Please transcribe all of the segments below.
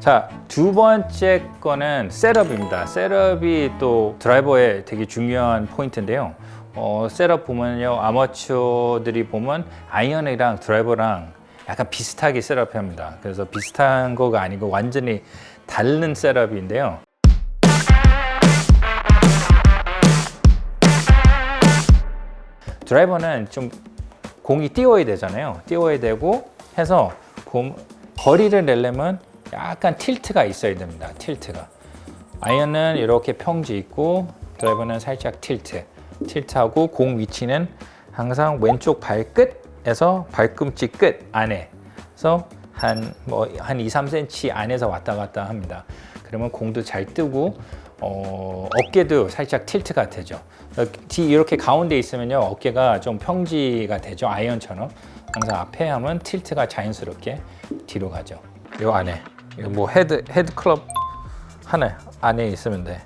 자, 두 번째 거는 셋업입니다. 셋업이 또 드라이버의 되게 중요한 포인트인데요. 어, 셋업 보면요. 아마추어들이 보면 아이언이랑 드라이버랑 약간 비슷하게 셋업합니다. 그래서 비슷한 거가 아니고 완전히 다른 셋업인데요. 드라이버는 좀 공이 띄워야 되잖아요. 띄워야 되고 해서 공, 거리를 내려면 약간 틸트가 있어야 됩니다. 틸트가. 아이언은 이렇게 평지 있고 드라이버는 살짝 틸트. 틸트하고 공 위치는 항상 왼쪽 발끝에서 발꿈치 끝 안에서 한 뭐한 2, 3cm 안에서 왔다 갔다 합니다. 그러면 공도 잘 뜨고 어, 어깨도 살짝 틸트가 되죠. 뒤 이렇게 가운데 있으면요 어깨가 좀 평지가 되죠 아이언처럼 항상 앞에 하면 틸트가 자연스럽게 뒤로 가죠. 요 안에 이거 뭐 헤드 헤드 클럽 하나 안에 있으면 돼.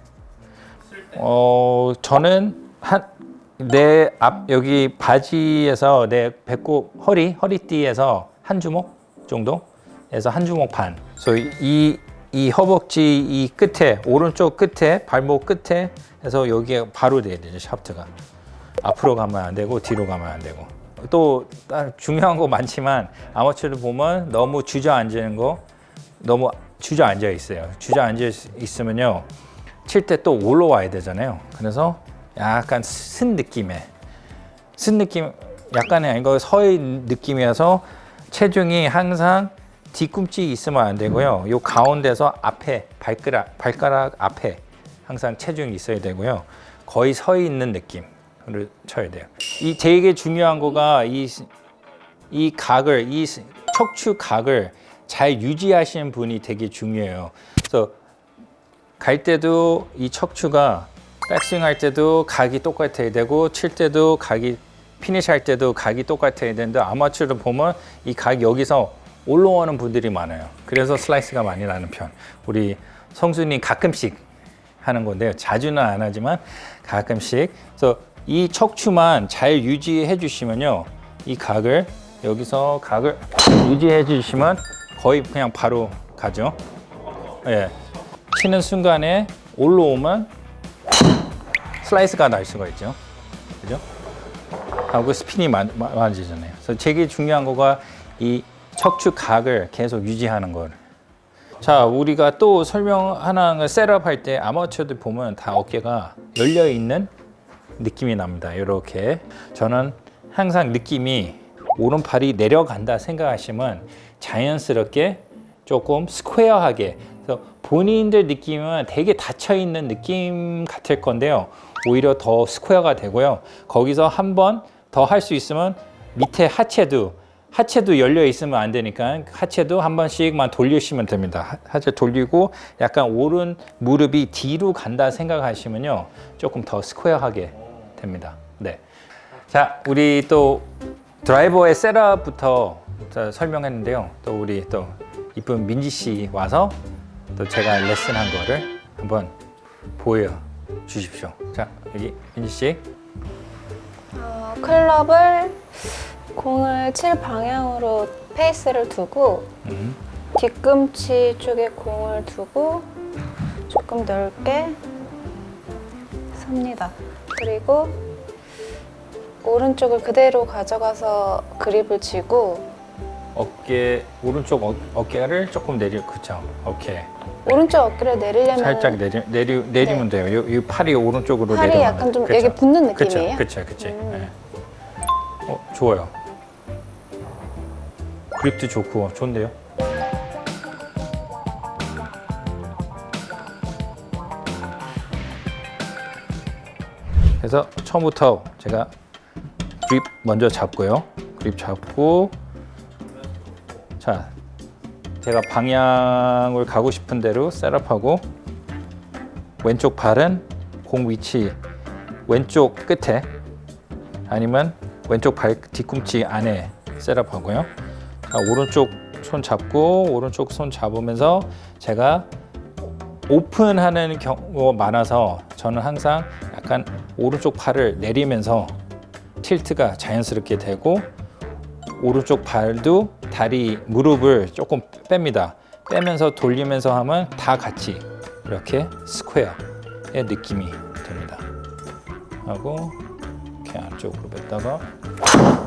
어 저는 한 내 앞 여기 바지에서 내 배꼽 허리 허리띠에서 한 주먹 정도에서 한 주먹 반. 그래서 이이 허벅지 이 끝에 오른쪽 끝에 발목 끝에 해서 여기에 바로 돼야 되죠 샤프트가 앞으로 가면 안 되고 뒤로 가면 안 되고 또 중요한 거 많지만 아마추어들 보면 너무 주저앉는 거 너무 주저앉아 있어요 주저앉아 있으면요 칠 때 또 올라와야 되잖아요 그래서 약간 쓴 느낌의 쓴 느낌 약간의 아닌 거 서의 느낌이어서 체중이 항상 뒤꿈치 있으면 안 되고요. 요 가운데서 앞에 발가락 발가락 앞에 항상 체중이 있어야 되고요. 거의 서 있는 느낌을 쳐야 돼요. 이 되게 중요한 거가 이 이 각을 이 척추 각을 잘 유지하시는 분이 되게 중요해요. 그래서 갈 때도 이 척추가 백스윙 할 때도 각이 똑같아야 되고 칠 때도 각이 피니시 할 때도 각이 똑같아야 되는데 아마추어를 보면 이 각이 여기서 올라오는 분들이 많아요. 그래서 슬라이스가 많이 나는 편. 우리 성수님 가끔씩 하는 건데요. 자주는 안 하지만 가끔씩. 그래서 이 척추만 잘 유지해 주시면요. 이 각을 여기서 각을 유지해 주시면 거의 그냥 바로 가죠. 예. 치는 순간에 올라오면 슬라이스가 날 수가 있죠. 그죠? 하고 스핀이 많아지잖아요. 그래서 되게 중요한 거가 이 척추 각을 계속 유지하는 걸. 자, 우리가 또 설명하는 셋업 할때 아마추어들 보면 다 어깨가 열려 있는 느낌이 납니다. 이렇게. 저는 항상 느낌이 오른팔이 내려간다 생각하시면 자연스럽게 조금 스퀘어하게 그래서 본인들 느낌은 되게 닫혀 있는 느낌 같을 건데요. 오히려 더 스퀘어가 되고요. 거기서 한 번 더 할 수 있으면 밑에 하체도 하체도 열려 있으면 안 되니까 하체도 한 번씩만 돌리시면 됩니다. 하- 하체 돌리고 약간 오른 무릎이 뒤로 간다 생각하시면요. 조금 더 스퀘어하게 됩니다. 네. 자, 우리 또 드라이버의 셋업부터 자, 설명했는데요. 또 우리 또 이쁜 민지 씨 와서 또 제가 레슨한 거를 한번 보여 주십시오. 자, 여기 민지 씨. 어, 클럽을 공을 칠 방향으로 페이스를 두고 음. 뒤꿈치 쪽에 공을 두고 조금 넓게 섭니다. 그리고 오른쪽을 그대로 가져가서 그립을 쥐고 어깨 오른쪽 어, 어깨를 조금 내려 그쵸? 오케이 오른쪽 어깨를 내리려면 살짝 내리 내리 내리면 돼요. 요, 요 팔이 오른쪽으로 팔이 내려가면. 약간 좀 그쵸? 여기 붙는 그쵸? 느낌이에요? 그쵸? 그치 음. 네. 어 좋아요. 그립도 좋고 좋은데요? 그래서 처음부터 제가 그립 먼저 잡고요 그립 잡고 자 제가 방향을 가고 싶은 대로 셋업하고 왼쪽 발은 공 위치 왼쪽 끝에 아니면 왼쪽 발 뒤꿈치 안에 셋업하고요. 자, 오른쪽 손 잡고 오른쪽 손 잡으면서 제가 오픈하는 경우가 많아서 저는 항상 약간 오른쪽 팔을 내리면서 틸트가 자연스럽게 되고 오른쪽 발도 다리 무릎을 조금 뺍니다. 빼면서 돌리면서 하면 다 같이 이렇게 스퀘어의 느낌이 듭니다. 하고 이렇게 안쪽으로 뺐다가 네.